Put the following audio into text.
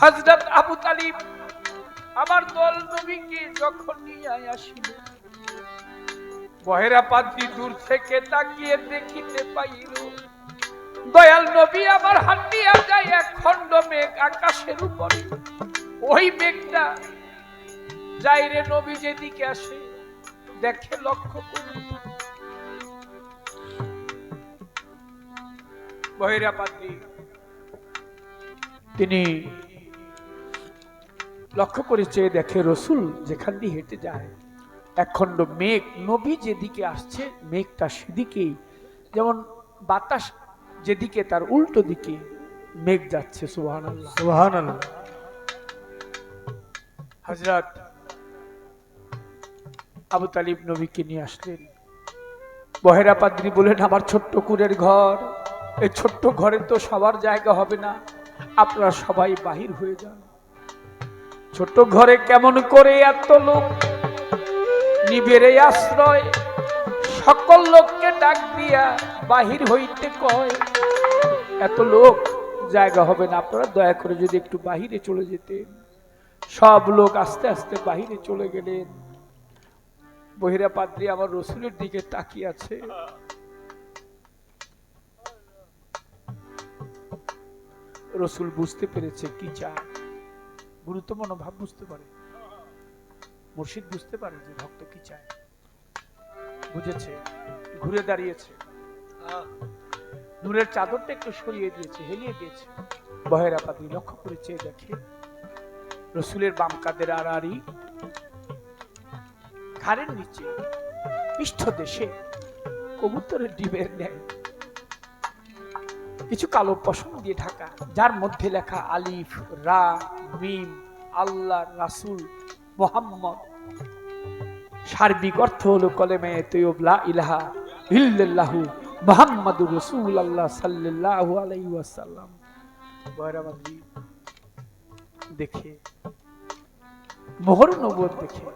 হজরত আবু তালিব আমার দল নবীকে যখন নিয়ে আসিল, বহেরা পাদ্রি দূর থেকে তাকিয়ে দেখিতে পাইল, দয়াল নবী আমার হান্ডিয়া যায় এক খণ্ড মেঘ আকাশের উপরে। ওই মেঘটা যাইরে নবী যেদিকে আসে, দেখে লক্ষ্য করে বহিরা পাত্রী তিনি লক্ষ্য করে চেয়ে দেখে রসুল যেখান দিয়ে হেঁটে যায় একখণ্ড মেঘ নবী যেদিকে আসছে মেঘটা সেদিকেই। যেমন বাতাস যেদিকে তার উল্টো দিকে মেঘ যাচ্ছে সুবহানাল্লাহ। হজরত আবু তালিব নবীকে নিয়ে আসলেন। বহেরা পাদ্রি বলেন আমার ছোট্ট কুরের ঘর এই ছোট্ট ঘরে তো সবার জায়গা হবে না। আপনারা সবাই বাহির হয়ে যান। ছোট্ট ঘরে কেমন করে এত লোক? নিবেরে আশ্রয়। সকল লোককে ডাক দিয়া বাহির হইতে কয়, এত লোক, জায়গা হবে না। আপনারা দয়া করে যদি একটু বাহিরে চলে যেতেন। সব লোক আস্তে আস্তে বাহিরে চলে গেলেন। বহিরা পাদ্রী আমার রসুলের দিকে তাকিয়ে আছে। রসুল বুঝতে পেরেছে কি চায় গুরুত্ব মনোভাব বুঝতে পারে। মুর্শিদ বুঝতে পারে যে ভক্ত কি চায়। বুঝেছে, ঘুরে দাঁড়িয়েছে। নূরের চাদরটা একটু সরিয়ে দিয়েছে, হেলিয়ে দিয়েছে। বহেরা পাদ্রী লক্ষ্য করে চেয়ে দেখে, রসুলের বাম কাদের আড়াআড়ি, ঘাড়ের নিচে, পৃষ্ঠ দেশে কবুতরের ডিমের নেয় কিছু কালো পশম দিয়ে ঢাকা, যার মধ্যে লেখা আলিফ, রা মিম আল্লাহ, রাসুল, মোহাম্মদ। সার্বিক অর্থ হলো কলেমে তৈয়ব, লা ইলাহা ইল্লাল্লাহু মুহাম্মাদুর রাসূলুল্লাহ সাল্লাল্লাহু আলাইহি ওয়াসাল্লাম। বয়রাবাদী দেখে, মোহর নবুয়ত দেখে।